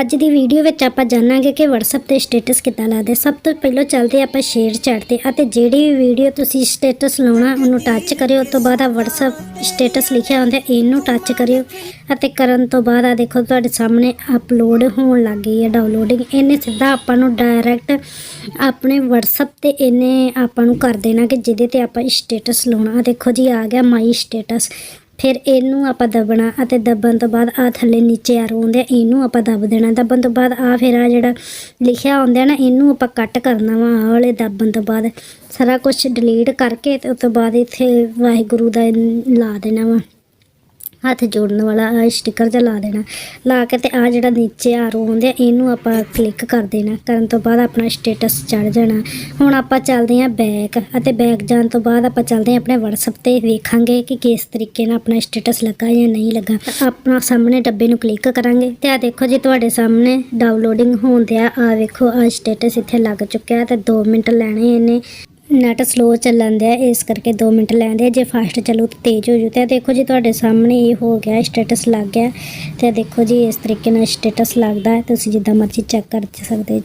ਅੱਜ ਦੀ ਵੀਡੀਓ ਵਿੱਚ ਆਪਾਂ ਜਾਣਾਂਗੇ ਕਿ WhatsApp ਤੇ ਸਟੇਟਸ ਕਿੱਦਾਂ ਲਾਦੇ ਸਭ ਤੋਂ ਪਹਿਲਾਂ ਚੱਲਦੇ ਆਪਾਂ ਸ਼ੇਅਰ ਚੈਟ ਤੇ ਅਤੇ ਜਿਹੜੀ ਵੀ ਵੀਡੀਓ ਤੁਸੀਂ ਸਟੇਟਸ ਲਾਉਣਾ, ਉਹਨੂੰ ਟੱਚ ਕਰਿਓ। ਉਸ ਤੋਂ ਬਾਅਦ ਆ WhatsApp ਸਟੇਟਸ ਲਿਖਿਆ ਹੁੰਦਾ, ਇਹਨੂੰ ਟੱਚ ਕਰਿਓ। ਅਤੇ ਕਰਨ ਤੋਂ ਬਾਅਦ ਆ ਦੇਖੋ, ਤੁਹਾਡੇ ਸਾਹਮਣੇ ਅਪਲੋਡ ਹੋਣ ਲੱਗ ਗਈ ਹੈ ਡਾਊਨਲੋਡਿੰਗ ਇਹਨੇ ਸਿੱਧਾ ਆਪਾਂ ਨੂੰ ਡਾਇਰੈਕਟ ਆਪਣੇ WhatsApp ਤੇ ਇਹਨੇ ਆਪਾਂ ਨੂੰ ਕਰ ਦੇਣਾ ਕਿ ਜਿਹਦੇ ਤੇ ਆਪਾਂ ਸਟੇਟਸ ਲਾਉਣਾ। ਆਹ ਦੇਖੋ ਜੀ, ਆ ਗਿਆ ਮਾਈ ਸਟੇਟਸ ਫਿਰ ਇਹਨੂੰ ਆਪਾਂ ਦਬਣਾ ਅਤੇ ਦਬਣ ਤੋਂ ਬਾਅਦ ਆ ਥੱਲੇ ਨੀਚੇ ਆਰੋ ਹੁੰਦੇ ਆ, ਇਹਨੂੰ ਆਪਾਂ ਦਬ ਦੇਣਾ। ਦਬਣ ਤੋਂ ਬਾਅਦ ਆ ਫਿਰ ਆ ਜਿਹੜਾ ਲਿਖਿਆ ਹੁੰਦਾ ਨਾ, ਇਹਨੂੰ ਆਪਾਂ ਕੱਟ ਕਰਨਾ ਵਾ, ਆਹ ਵਾਲੇ ਦਬਣ ਤੋਂ ਬਾਅਦ। ਸਾਰਾ ਕੁਝ ਡਿਲੀਟ ਕਰਕੇ ਤੇ ਉਸ ਤੋਂ ਬਾਅਦ ਇੱਥੇ ਵਾਹਿਗੁਰੂ ਦਾ ਲਾ ਦੇਣਾ ਵਾ। ਹੱਥ ਜੋੜਨ ਵਾਲਾ, ਆਹ ਸਟicker ਜਿਹਾ ਲਾ ਦੇਣਾ। ਲਾ ਕੇ ਤੇ ਆ ਜਿਹੜਾ ਨੀਚੇ ਆਰੋ ਹੁੰਦੇ ਆ, ਇਹਨੂੰ ਆਪਾਂ ਕਲਿੱਕ ਕਰ ਦੇਣਾ। ਕਰਨ ਤੋਂ ਬਾਅਦ ਆਪਣਾ ਸਟੇਟਸ ਚੜ ਜਾਣਾ। ਹੁਣ ਆਪਾਂ ਚੱਲਦੇ ਹਾਂ ਬੈਕ ਅਤੇ ਬੈਕ ਜਾਣ ਤੋਂ ਬਾਅਦ ਆਪਾਂ ਚੱਲਦੇ ਹਾਂ ਆਪਣੇ WhatsApp ਤੇ ਵੇਖਾਂਗੇ ਕਿ ਕਿਸ ਤਰੀਕੇ ਨਾਲ ਆਪਣਾ ਸਟੇਟਸ ਲੱਗਾ ਜਾਂ ਨਹੀਂ ਲੱਗਾ। ਤਾਂ ਆਪਣਾ ਸਾਹਮਣੇ ਡੱਬੇ ਨੂੰ ਕਲਿੱਕ ਕਰਾਂਗੇ ਤੇ ਆ ਦੇਖੋ ਜੀ ਤੁਹਾਡੇ ਸਾਹਮਣੇ ਡਾਊਨਲੋਡਿੰਗ ਹੋਣ ਤੇ ਆ ਆ ਵੇਖੋ ਆ ਸਟੇਟਸ ਇੱਥੇ ਲੱਗ ਚੁੱਕਿਆ ਤੇ 2 ਮਿੰਟ ਲੈਣੇ ਇਹਨੇ। ਨੈਟ ਸਲੋ ਚੱਲਣ ਦਿਆ, ਇਸ ਕਰਕੇ 2 ਮਿੰਟ ਲੈਂਦੇ ਜੇ ਫਾਸਟ ਚੱਲੂ ਤਾਂ ਤੇਜ਼ ਹੋ ਜੂ। ਤੇ ਦੇਖੋ ਜੀ, ਤੁਹਾਡੇ ਸਾਹਮਣੇ ਇਹ ਹੋ ਗਿਆ ਸਟੇਟਸ ਲੱਗ ਗਿਆ। ਤੇ ਦੇਖੋ ਜੀ, ਇਸ ਤਰੀਕੇ ਨਾਲ ਸਟੇਟਸ ਲੱਗਦਾ ਤੁਸੀਂ ਜਿੱਦਾਂ ਮਰਜ਼ੀ ਚੈੱਕ ਕਰ ਸਕਦੇ ਜੀ।